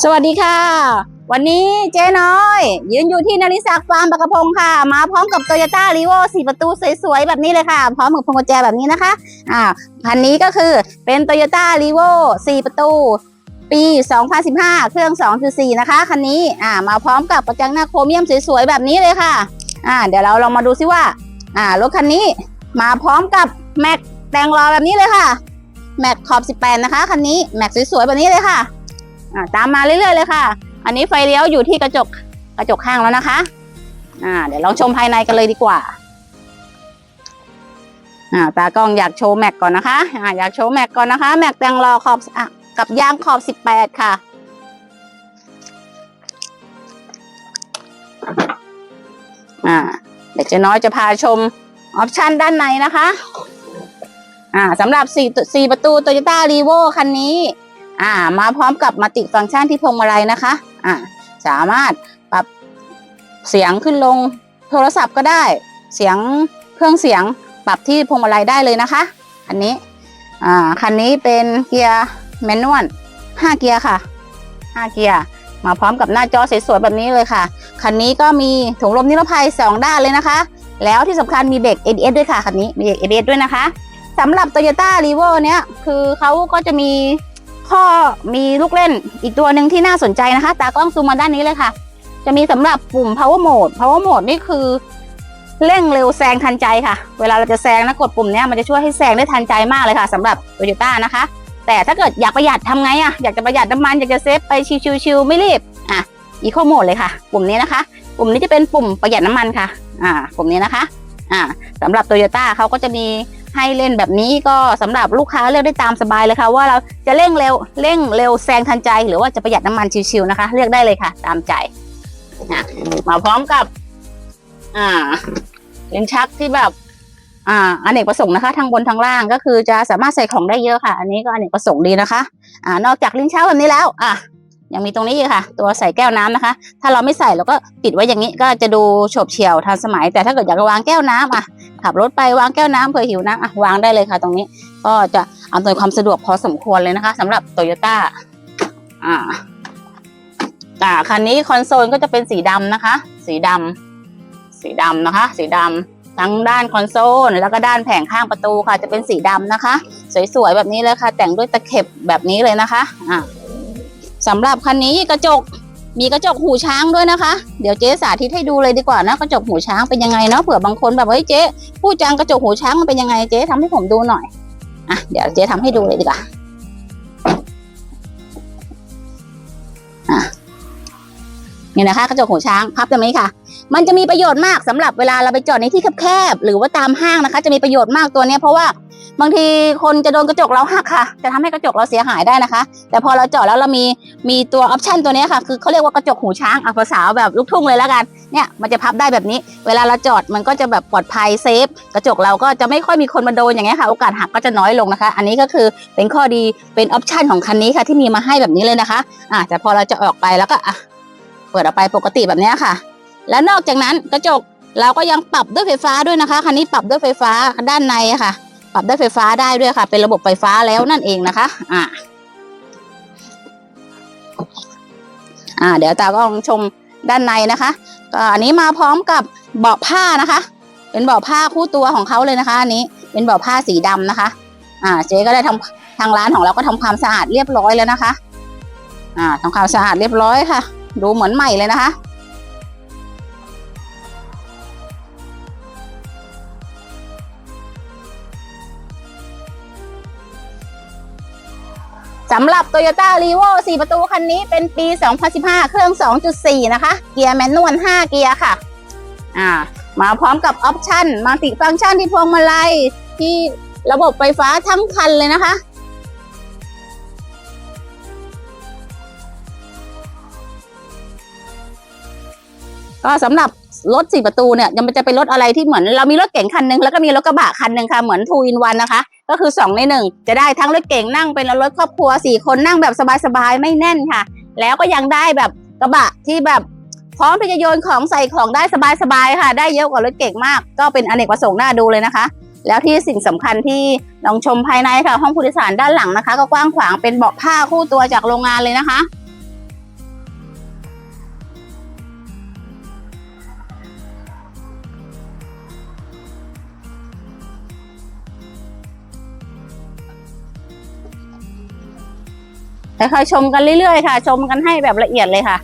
สวัสดีค่ะ วันนี้เจ๊น้อย ยืนอยู่ที่นาริศักฟาร์มปะกระพงค่ะ มาพร้อมกับโตโยต้ารีโวสี่ประตูสวยๆ แบบนี้เลยค่ะ พร้อมกับพวงกุญแจแบบนี้นะคะอ่าคันนี้ก็คือเป็นโตโยต้ารีโวสี่ประตู ปี 2015 เครื่อง 2.4 นะคะ คันนี้อ่ามาพร้อมกับกระจังหน้าโครเมียมสวยๆ แบบนี้เลยค่ะอ่าเดี๋ยวเราลองมาดูซิว่าอ่ารถคันนี้มาพร้อมกับแม็กแต่งรอแบบนี้เลยค่ะแม็กขอบ 18 นะคะคันนี้แม็กสวยๆแบบนี้เลยค่ะ ตามมาเรื่อยๆเลยค่ะ อันนี้ไฟเลี้ยวอยู่ที่กระจกกระจกข้างแล้วนะคะอ่าเดี๋ยวลองชมภายในกันเลยดีกว่าอ่าตากล้องอยากโชว์แม็กก่อนนะคะอ่าอยากโชว์แม็กก่อนนะคะ แม็กแตงรอขอบอกับยางขอบ18ค่ะอ่าเดี๋ยวเจะน้อยจะพาชมออปชันด้านในนะคะอ่าสำหรับ4 4ประตู Toyota r e v o คันนี้ อ่า มาพร้อมกับมัลติฟังก์ชันที่พวงมาลัยนะคะ อ่า สามารถปรับเสียงขึ้นลงโทรศัพท์ก็ได้ เสียงเครื่องเสียงปรับที่พวงมาลัยได้เลยนะคะคันนี้ อ่า คันนี้เป็นเกียร์แมนนวล5เกียร์ค่ะ 5 เกียร์ มาพร้อมกับหน้าจอสวยๆแบบนี้เลยค่ะ คันนี้ก็มีถุงลมนิรภัย 2 ด้านเลยนะคะ แล้วที่สำคัญมีเบรก ABS ด้วยค่ะ คันนี้มีเบรก ABS ด้วยนะคะสำหรับ Toyota r e v o เนี้ยคือเขาก็จะมี ข้อมีลูกเล่นอีกตัวหนึ่งที่น่าสนใจนะคะ ตากล้องซูมมาด้านนี้เลยค่ะ จะมีสำหรับปุ่ม power mode power mode นี่คือเร่งเร็วแซงทันใจค่ะ เวลาเราจะแซงนะกดปุ่มนี้มันจะช่วยให้แซงได้ทันใจมากเลยค่ะสำหรับ Toyota นะคะ แต่ถ้าเกิดอยากประหยัดทำไงอะอยากจะประหยัดน้ำมันอยากจะเซฟไปชิวๆไม่รีบอะ eco mode เลยค่ะ ปุ่มนี้นะคะ ปุ่มนี้จะเป็นปุ่มประหยัดน้ำมันค่ะ อ่า ปุ่มนี้นะคะ อ่าสำหรับ Toyota เขาก็จะมี ให้เล่นแบบนี้ก็สำหรับลูกค้าเลือกได้ตามสบายเลยค่ะ ว่าเราจะเร่งเร็วเร่งเร็วแซงทันใจ หรือว่าจะประหยัดน้ำมันชิวๆนะคะ เลือกได้เลยค่ะ ตามใจนะมาพร้อมกับ อ่าลิ้นชักที่แบบ อ่าอเนกประสงค์นะคะทางบนทางล่างก็คือจะสามารถใส่ของได้เยอะค่ะ อันนี้ก็อเนกประสงค์ดีนะคะ อ่านอกจากลิ้นชักแบบนี้แล้ว อะ ยังมีตรงนี้อีกค่ะ ตัวใส่แก้วน้ำนะคะ ถ้าเราไม่ใส่เราก็ปิดไว้อย่างนี้ก็จะดูโฉบเฉี่ยวทันสมัย แต่ถ้าเกิดอยากวางแก้วน้ำอะขับรถไปวางแก้วน้ำเผื่อหิวน้ำอะวางได้เลยค่ะ ตรงนี้ ก็จะอำนวยความสะดวกพอสมควรเลยนะคะสำหรับโตโยต้าอ่าอ่าคันนี้คอนโซลก็จะเป็นสีดำนะคะ สีดำสีดำนะคะ สีดำทั้งด้านคอนโซลแล้วก็ด้านแผงข้างประตูค่ะ จะเป็นสีดำนะคะ สวยๆแบบนี้เลยค่ะ แต่งด้วยตะเข็บแบบนี้เลยนะคะอ่า สำหรับคันนี้กระจกมีกระจกหูช้างด้วยนะคะ เดี๋ยวเจ๊สาธิตให้ดูเลยดีกว่านะกระจกหูช้างเป็นยังไงเนาะเผื่อบางคนแบบเฮ้ยเจ๊พูดจังกระจกหูช้างมันเป็นยังไงเจ๊ทำให้ผมดูหน่อยอะเดี๋ยวเจ๊ทำให้ดูเลยดีกว่าอะนี่นะคะกระจกหูช้างพับตรงนี้ค่ะ มันจะมีประโยชน์มากสำหรับเวลาเราไปจอดในที่แคบๆหรือว่าตามห้างนะคะ จะมีประโยชน์มากตัวเนี้ยเพราะว่า บางทีคนจะโดนกระจกเราหักค่ะ จะทำให้กระจกเราเสียหายได้นะคะ แต่พอเราจอดแล้วเรามีมีตัวออปชันตัวนี้ค่ะ คือเขาเรียกว่ากระจกหูช้างอะภาษาแบบลูกทุ่งเลยแล้วกัน เนี่ยมันจะพับได้แบบนี้ เวลาเราจอดมันก็จะแบบปลอดภัยเซฟ กระจกเราก็จะไม่ค่อยมีคนมาโดนอย่างเงี้ยค่ะ โอกาสหักก็จะน้อยลงนะคะ อันนี้ก็คือเป็นข้อดี เป็นออปชันของคันนี้ค่ะที่มีมาให้แบบนี้เลยนะคะ อะแต่พอเราจะออกไปแล้วก็อะเปิดออกไปปกติแบบนี้ค่ะ แล้วนอกจากนั้นกระจกเราก็ยังปรับด้วยไฟฟ้าด้วยนะคะ คันนี้ปรับด้วยไฟฟ้าด้านในค่ะ ปรับได้ไฟฟ้าได้ด้วยค่ะ เป็นระบบไฟฟ้าแล้วนั่นเองนะคะ อ่าอ่า เดี๋ยวตาก็ลองชมด้านในนะคะก็อันนี้มาพร้อมกับเบาะผ้านะคะ เป็นเบาะผ้าคู่ตัวของเขาเลยนะคะอันนี้ เป็นเบาะผ้าสีดำนะคะ อ่า เจ๊ก็ได้ทำทางร้านของเราก็ทำความสะอาดเรียบร้อยแล้วนะคะ อ่าทำความสะอาดเรียบร้อยค่ะ ดูเหมือนใหม่เลยนะคะ สำหรับ Toyota r e v o 4 ประตูคันนี้เป็นปี 2015 เครื่อง 2.4 นะคะ เกียร์แมนนวล 5 เกียร์ค่ะ อ่า มาพร้อมกับออปชันมัลติฟังก์ชันที่พวงมาลัยที่ระบบไฟฟ้าทั้งคันเลยนะคะ ก็สำหรับ รถ4ประตูเนี่ยยังมันจะเป็นรถอะไรที่เหมือนเรามีรถเก๋งคันหนึงแล้วก็มีรถกระบะคันหนึ่งค่ะเหมือน2 in 1นวันนะคะ ก็คือ 2 ใน 1 จะได้ทั้งรถเก๋งนั่งเป็นรถครอบครัว 4 คนนั่งแบบสบายๆ ไม่แน่นค่ะ แล้วก็ยังได้แบบกระบะที่แบบพร้อมที่จะโยนของใส่ของได้สบายๆค่ะ ได้เยอะกว่ารถเก๋งมาก ก็เป็นอเนกประสงค์น่าดูเลยนะคะ แล้วที่สิ่งสำคัญที่ลองชมภายในค่ะ ห้องผู้โดยสารด้านหลังนะคะ ก็กว้างขวางเป็นเบาะผ้าคู่ตัวจากโรงงานเลยนะคะ ค่อยๆชมกันเรื่อยๆค่ะ ชมกันให้แบบละเอียดเลยค่ะ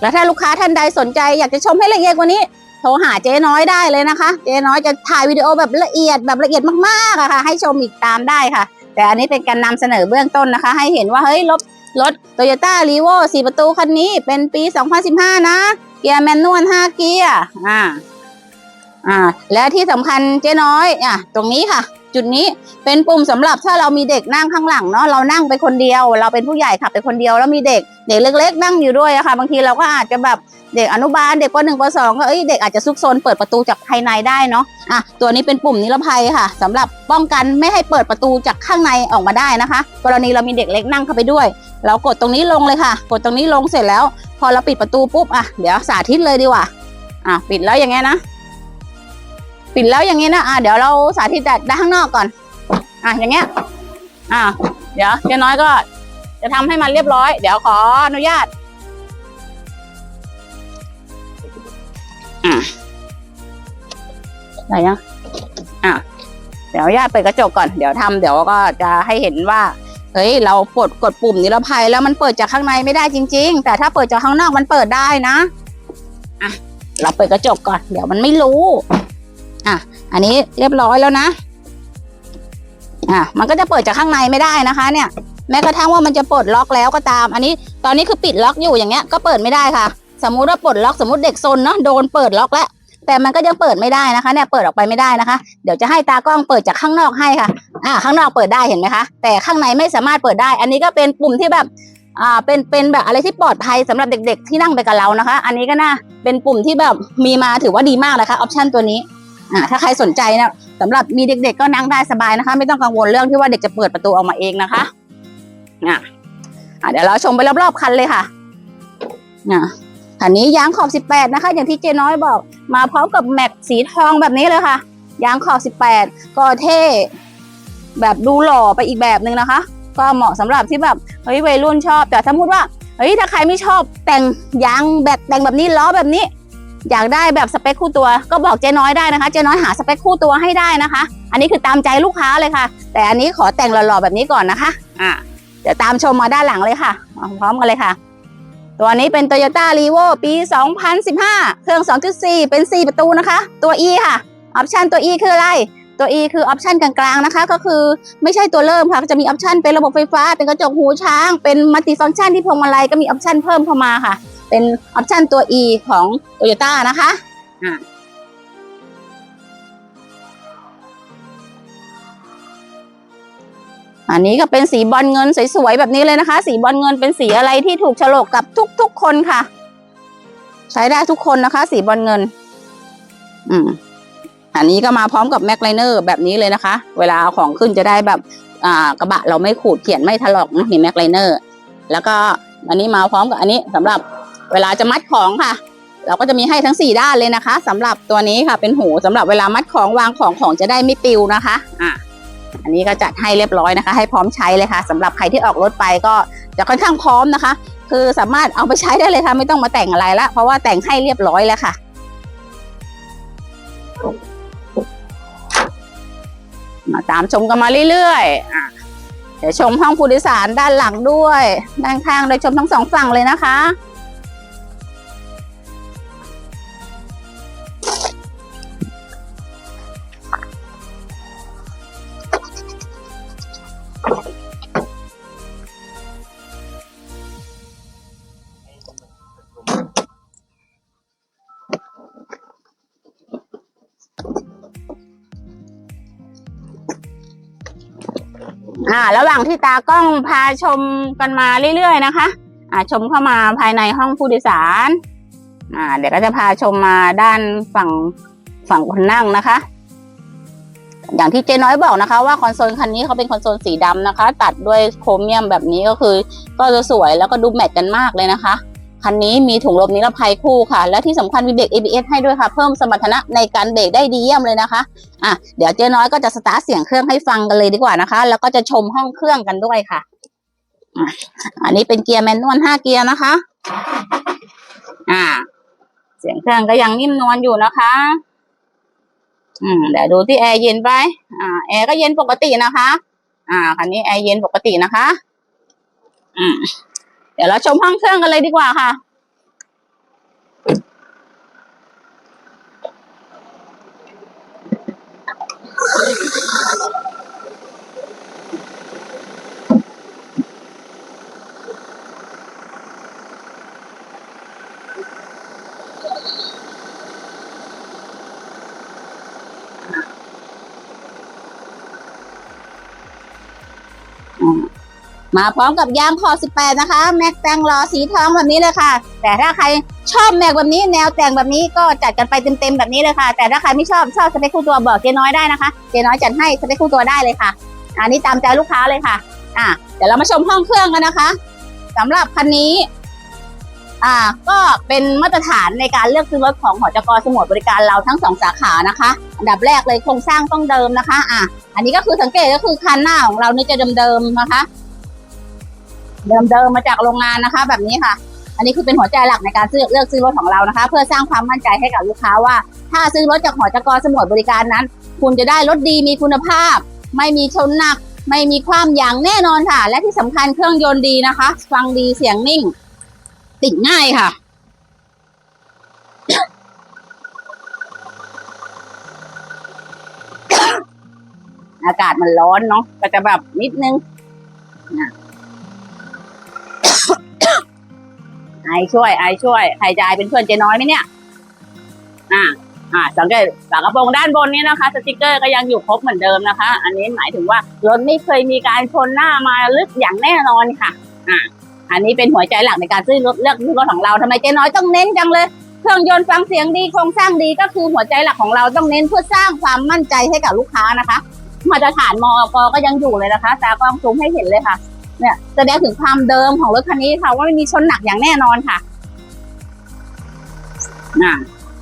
แล้วถ้าลูกค้าท่านใดสนใจ อยากจะชมให้ละเอียดกว่านี้ โทรหาเจ๊น้อยได้เลยนะคะ เจ๊น้อยจะถ่ายวิดีโอแบบละเอียดแบบละเอียดมากๆอะค่ะ ให้ชมอีกตามได้ค่ะ แต่อันนี้เป็นการนำเสนอเบื้องต้นนะคะ ให้เห็นว่าเฮ้ยรถรถโตโยต้ารีโวสี่ประตูคันนี้เป็นปี 2015 นะ เกียร์แมนนวล5เกียร์อ่าอ่าและที่สำคัญเจ๊น้อยอะตรงนี้ค่ะ จุดนี้เป็นปุ่มสำหรับถ้าเรามีเด็กนั่งข้างหลังเนาะเรานั่งไปคนเดียว เราเป็นผู้ใหญ่ขับไปคนเดียวแล้วมีเด็กเด็กเล็ก ๆ นั่งอยู่ด้วยอะค่ะบางทีเราก็อาจจะแบบเด็กอนุบาลเด็กปหนึ่งปสองก็เอ้ยเด็กอาจจะซุกซนเปิดประตูจากภายในได้เนาะอะตัวนี้เป็นปุ่มนิรภัยค่ะสำหรับป้องกันไม่ให้เปิดประตูจากข้างในออกมาได้นะคะ กรณีเรามีเด็กเล็กนั่งเข้าไปด้วย เรากดตรงนี้ลงเลยค่ะ กดตรงนี้ลงเสร็จแล้ว พอเราปิดประตูปุ๊บอะเดี๋ยวสาธิตเลยดีกว่าอะปิดแล้วอย่างเงี้ยนะ ปิดแล้วอย่างเงี้นะอะเดี๋ยวเราสาธิตด้านข้างนอกก่อน อะอย่างเงี้ย อะเดี๋ยวเจ๊น้อยก็ จะทำให้มันเรียบร้อย เดี๋ยวขออนุญาตอะไหนยังอะเดี๋ยวญาติเปิดกระจกก่อน เดี๋ยวทำเดี๋ยวก็จะให้เห็นว่า เฮ้ย เรากดกดปุ่มนิรภัยแล้วมันเปิดจากข้างในไม่ได้จริง ๆ แต่ถ้าเปิดจากข้างนอกมันเปิดได้นะ อะ เราเปิดกระจกก่อน เดี๋ยวมันไม่รู้ อันนี้เรียบร้อยแล้วนะ อะ มันก็จะเปิดจากข้างในไม่ได้นะคะ เนี่ย แม้กระทั่งว่ามันจะปลดล็อกแล้วก็ตาม อันนี้ ตอนนี้คือปิดล็อกอยู่อย่างเงี้ย ก็เปิดไม่ได้ค่ะ สมมุติว่าปลดล็อกสมมติเด็กซนเนาะโดนเปิดล็อกแล้วแต่มันก็ยังเปิดไม่ได้นะคะ เนี่ยเปิดออกไปไม่ได้นะคะ เดี๋ยวจะให้ตากล้องเปิดจากข้างนอกให้ค่ะ อ่า ข้างนอกเปิดได้เห็นไหมคะ แต่ข้างในไม่สามารถเปิดได้ อันนี้ก็เป็นปุ่มที่แบบอ่าเป็นเป็นแบบอะไรที่ปลอดภัยสำหรับเด็ก ๆ ที่นั่งไปกับเรานะคะ อันนี้ก็น่าเป็นปุ่มที่แบบมีมาถือว่าดีมากเลยค่ะออปชันตัวนี้ อ่าถ้าใครสนใจนี่ยสำหรับมีเด็ก ๆ ก็นั่งได้สบายนะคะ ไม่ต้องกังวลเรื่องที่ว่าเด็กจะเปิดประตูออกมาเองนะคะอะเดี๋ยวเราชมไปรอบๆคันเลยค่ะอะคันนี้ยางขอบ 18 นะคะ อย่างที่เจน้อยบอก มาพร้อมกับแม็กสีทองแบบนี้เลยค่ะ ยางขอบ 18 ก็เท่แบบดูหล่อไปอีกแบบหนึ่งนะคะ ก็เหมาะสำหรับที่แบบเฮ้ยวัยรุ่นชอบ แต่สมมติว่าเฮ้ยถ้าใครไม่ชอบแต่งยางแบบแต่งแบบนี้ล้อแบบนี้ อยากได้แบบสเปคคู่ตัวก็บอกเจ๊น้อยได้นะคะ เจ๊น้อยหาสเปคคู่ตัวให้ได้นะคะ อันนี้คือตามใจลูกค้าเลยค่ะ แต่อันนี้ขอแต่งหล่อๆแบบนี้ก่อนนะคะ อ่าเดี๋ยวตามชมมาด้านหลังเลยค่ะมาพร้อมกันเลยค่ะ ตัวนี้เป็น Toyota r e v o ปี 2015 เครื่อง 2.4 เป็น 4 ประตูนะคะ ตัว E ค่ะ ออปชันตัว E คืออะไร ตัว E คือออปชันกลางๆนะคะ ก็คือไม่ใช่ตัวเริ่มค่ะ จะมีออปชันเป็นระบบไฟฟ้า เป็นกระจกหูช้าง เป็นมัลติฟังก์ชันที่พวงมาลัยก็มีออปชันเพิ่มเข้ามาค่ะ เป็นออปชันตัว E ของ Toyota นะคะอ่าอันนี้ก็เป็นสีบอลเงินสวยๆแบบนี้เลยนะคะ สีบอลเงินเป็นสีอะไรที่ถูกโฉลกกับทุกๆคนค่ะ ใช้ได้ทุกคนนะคะ สีบอลเงิน อืมอันนี้ก็มาพร้อมกับแม็กไลเนอร์แบบนี้เลยนะคะ เวลาเอาของขึ้นจะได้แบบอ่ากระบะเราไม่ขูดเขียนไม่ถลอกนะมีแม็กไลเนอร์ แล้วก็อันนี้มาพร้อมกับอันนี้สำหรับ เวลาจะมัดของค่ะ เราก็จะมีให้ทั้งสี่ด้านเลยนะคะสำหรับตัวนี้ค่ะเป็นหูสำหรับเวลามัดของวางของของจะได้ไม่ปิวนะคะอะอันนี้ก็จัดให้เรียบร้อยนะคะ ให้พร้อมใช้เลยค่ะสำหรับใครที่ออกรถไปก็จะค่อนข้างพร้อมนะคะ คือสามารถเอาไปใช้ได้เลยค่ะ ไม่ต้องมาแต่งอะไรละเพราะว่าแต่งให้เรียบร้อยแล้วค่ะมาตามชมกันมาเรื่อยๆเดี๋ยวชมห้องผู้โดยสารด้านหลังด้วย ด้านข้างโดยชมทั้งสองฝั่งเลยนะคะ อ่าระหว่างที่ตากล้องพาชมกันมาเรื่อยๆนะคะอ่าชมเข้ามาภายในห้องผู้โดยสารอ่าเดี๋ยวก็จะพาชมมาด้านฝั่งฝั่งคนนั่งนะคะ อย่างที่เจ๊น้อยบอกนะคะ ว่าคอนโซลคันนี้เขาเป็นคอนโซลสีดำนะคะ ตัดด้วยโครเมียมแบบนี้ก็คือ ก็จะสวยแล้วก็ดูแมทกันมากเลยนะคะ คันนี้มีถุงลมนิรภัยคู่ค่ะ และที่สำคัญมีเบรก ABS ให้ด้วยค่ะ เพิ่มสมรรถนะในการเบรกได้ดีเยี่ยมเลยนะคะอะเดี๋ยวเจ๊น้อยก็จะสตาร์ทเสียงเครื่องให้ฟังกันเลยดีกว่านะคะ แล้วก็จะชมห้องเครื่องกันด้วยค่ะอันนี้เป็นเกียร์แมนนวลห้าเกียร์นะคะ อ่า เสียงเครื่องก็ยังนิ่มนวลอยู่นะคะ อืมเดี๋ยวดูที่แอร์เย็นไป อ่า แอร์ก็เย็นปกตินะคะ อ่า คันนี้แอร์เย็นปกตินะคะ อืม ดี๋ยวเราชมห้องเครื่องกันเลยดีกว่าค่ะ มาพร้อมกับยางคอ 18 นะคะ แม็กแต่งล้อสีทองแบบนี้เลยค่ะ แต่ถ้าใครชอบแม็กแบบนี้แนวแต่งแบบนี้ก็จัดกันไปเต็มๆแบบนี้เลยค่ะ แต่ถ้าใครไม่ชอบชอบสเปคคู่ตัวบอกเจ๊น้อยได้นะคะเจ๊น้อยจัดให้สเปคคู่ตัวได้เลยค่ะ อันนี้ตามใจลูกค้าเลยค่ะ อะเดี๋ยวเรามาชมห้องเครื่องกันนะคะสำหรับคันนี้ อ่า ก็เป็นมาตรฐานในการเลือกซื้อรถของหอจกสมุทรบริการเราทั้งสองสาขานะคะอันดับแรกเลยโครงสร้างต้องเดิมนะคะ อะอันนี้ก็คือสังเกตก็คือคันหน้าของเรานี่จะเดิมๆนะคะ เดิมๆมาจากโรงงานนะคะ แบบนี้ค่ะ อันนี้คือเป็นหัวใจหลักในการซื้อเลือกซื้อรถของเรานะคะ เพื่อสร้างความมั่นใจให้กับลูกค้าว่า ถ้าซื้อรถจากหอจกรสมุทรบริการนั้น คุณจะได้รถดีมีคุณภาพ ไม่มีชนหนัก ไม่มีความอย่างแน่นอนค่ะ และที่สำคัญเครื่องยนต์ดีนะคะ ฟังดีเสียงนิ่ง ติดง่ายค่ะอากาศมันร้อนเนาะก็จะแบบนิดนึงไอ ช่วยไอช่วย ใครจะไอเป็นเพื่อนเจ๊น้อยไหมเนี่ยอ่าอ่าสังเกตฝากระโปรงด้านบนนี้นะคะ สติกเกอร์ก็ยังอยู่ครบเหมือนเดิมนะคะ อันนี้หมายถึงว่ารถไม่เคยมีการชนหน้ามาลึกอย่างแน่นอนค่ะอ่าอันนี้เป็นหัวใจหลักในการซื้อรถเลือกซื้อรถของเราทำไมเจ๊น้อยต้องเน้นจังเลยเครื่องยนต์ฟังเสียงดีโครงสร้างดีก็คือหัวใจหลักของเราต้องเน้นเพื่อสร้างความมั่นใจให้กับลูกค้านะคะมาตรฐานมอกก็ยังอยู่เลยนะคะตากล้องซูมให้เห็นเลยค่ะ เนี่ยแสดงถึงความเดิมของรถคันนี้ค่ะ ว่าไม่มีชนหนักอย่างแน่นอนค่ะน่ะ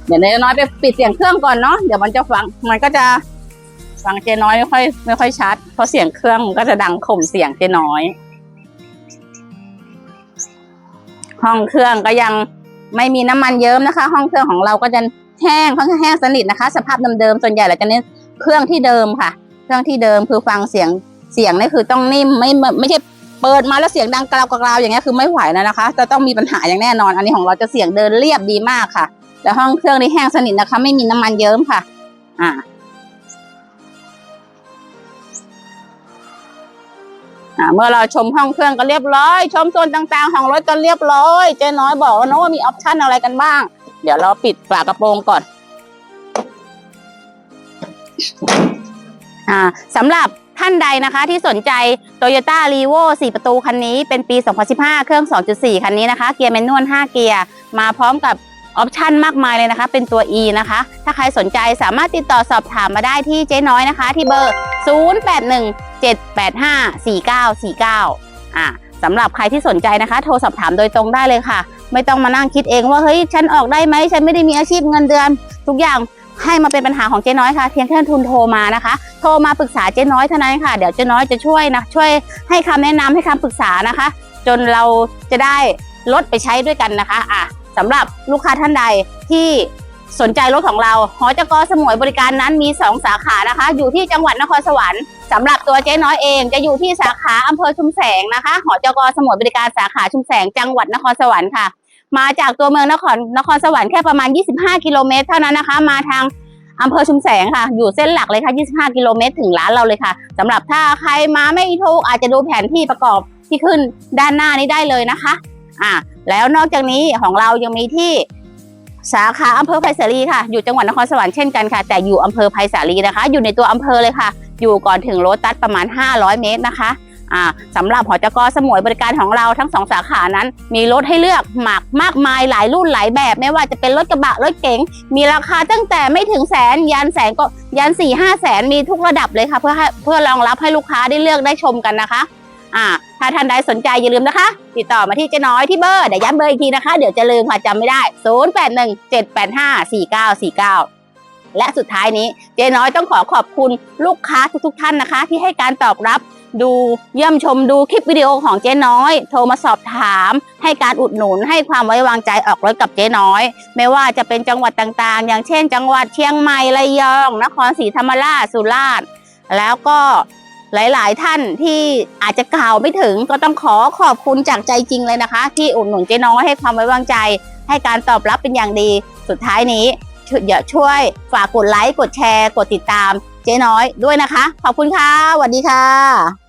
เดี๋ยวเจ๊น้อยไปปิดเสียงเครื่องก่อนเนาะเดี๋ยวมันจะฟังมันก็จะฟังเจน้อยไม่ค่อยไม่ค่อยชัด เพราะเสียงเครื่องมันก็จะดังข่มเสียงเจน้อย ห้องเครื่องก็ยังไม่มีน้ำมันเยิ้มนะคะ ห้องเครื่องของเราก็จะแห้งค่อนข้างแห้งสนิทนะคะ สภาพเดิมๆส่วนใหญ่เราจะเน้นเครื่องที่เดิมค่ะ เครื่องที่เดิมคือฟังเสียงเสียงนี่คือต้องนิ่มไม่ไม่ไม่ใช่ เปิดมาแล้วเสียงดังกราวกราวอย่างเงี้ยคือไม่ไหวแล้วนะคะ จะต้องมีปัญหาอย่างแน่นอน อันนี้ของเราจะเสียงเดินเรียบดีมากค่ะ แล้วห้องเครื่องนี่แห้งสนิทนะคะ ไม่มีน้ำมันเยิ้มค่ะ อ่าเมื่อเราชมห้องเครื่องก็เรียบร้อย ชมโซนต่างๆของรถก็เรียบร้อยเจ๊น้อยบอกแล้วนะว่ามีออปชั่นอะไรกันบ้าง เดี๋ยวเราปิดฝากระโปรงก่อน อ่าสำหรับ ท่านใดนะคะที่สนใจ Toyota r e v o 4 ประตูคันนี้เป็นปี 2015 เครื่อง 2.4 คันนี้นะคะ เกียร์แมนนวล 5 เกียร์ มาพร้อมกับออปชั่นมากมายเลยนะคะ เป็นตัว E นะคะ ถ้าใครสนใจสามารถติดต่อสอบถามมาได้ที่เจ๊น้อยนะคะ ที่เบอร์ 0817854949 อ่าสำหรับใครที่สนใจนะคะ โทรสอบถามโดยตรงได้เลยค่ะ ไม่ต้องมานั่งคิดเองว่าเฮ้ยฉันออกได้ไหมฉันไม่ได้มีอาชีพเงินเดือน ทุกอย่าง ให้มาเป็นปัญหาของเจ๊น้อยค่ะเพียงแค่ทุนโทรมานะคะ โทรมาปรึกษาเจ๊น้อยเท่านั้นค่ะ เดี๋ยวเจ๊น้อยจะช่วยนะช่วยให้คำแนะนำให้คำปรึกษานะคะ จนเราจะได้ลดไปใช้ด้วยกันนะคะอะสำหรับลูกค้าท่านใดที่สนใจรถของเราหอจกสมุยบริการนั้นมี 2 สาขานะคะ อยู่ที่จังหวัดนครสวรรค์สำหรับตัวเจ๊น้อยเองจะอยู่ที่สาขาอำเภอชุมแสงนะคะหอจกสมุยบริการสาขาชุมแสงจังหวัดนครสวรรค์ค่ะ มาจากตัวเมืองนครนครสวรรค์แค่ประมาณ 25 กิโลเมตรเท่านั้นนะคะ มาทางอำเภอชุมแสงค่ะ อยู่เส้นหลักเลยค่ะ 25 กิโลเมตรถึงร้านเราเลยค่ะสำหรับถ้าใครมาไม่ถูกอาจจะดูแผนที่ประกอบที่ขึ้นด้านหน้านี้ได้เลยนะคะอ่าแล้วนอกจากนี้ของเรายังมีที่สาขาอำเภอไผ่สาลีค่ะ อยู่จังหวัดนครสวรรค์เช่นกันค่ะ แต่อยู่อำเภอไผ่สาลีนะคะ อยู่ในตัวอำเภอเลยค่ะ อยู่ก่อนถึงโรตัสประมาณ 500 เมตรนะคะ สำหรับหอจกสมุยบริการของเราทั้งสองสาขานั้น มีรถให้เลือกหมากมากมายหลายรุ่นหลายแบบ ไม่ว่าจะเป็นรถกระบะรถเก๋งมีราคาตั้งแต่ไม่ถึงแสนยันแสนก็ยันสี่ห้าแสนมีทุกระดับเลยค่ะ เพื่อเพื่อรองรับให้ลูกค้าได้เลือกได้ชมกันนะคะอ่าถ้าท่านใดสนใจอย่าลืมนะคะ ติดต่อมาที่เจ๊น้อยที่เบอร์เดี๋ยวย้ำเบอร์อีกทีนะคะ เดี๋ยวจะลืมค่ะจำไม่ได้ 0 8 1 7 8 5 4 9 4 9และสุดท้ายนี้เจ๊น้อยต้องขอขอบคุณลูกค้าทุกๆท่านนะคะ ที่ให้การตอบรับ ดูเยี่ยมชมดูคลิปวิดีโอของเจ๊น้อย โทรมาสอบถาม ให้การอุดหนุนให้ความไว้วางใจออกรถกับเจ๊น้อย ไม่ว่าจะเป็นจังหวัดต่างๆ อย่างเช่น จังหวัดเชียงใหม่ระยอง นครศรีธรรมราชสุราษฎร์แล้วก็หลายๆ ท่านที่อาจจะกล่าวไม่ถึงก็ต้องขอขอบคุณจากใจจริงเลยนะคะ ที่อุดหนุนเจ๊น้อยให้ความไว้วางใจ ให้การตอบรับเป็นอย่างดี สุดท้ายนี้อย่าช่วยฝากกดไลค์กดแชร์ กดติดตามเจ๊น้อยด้วยนะคะ ขอบคุณค่ะสวัสดีค่ะ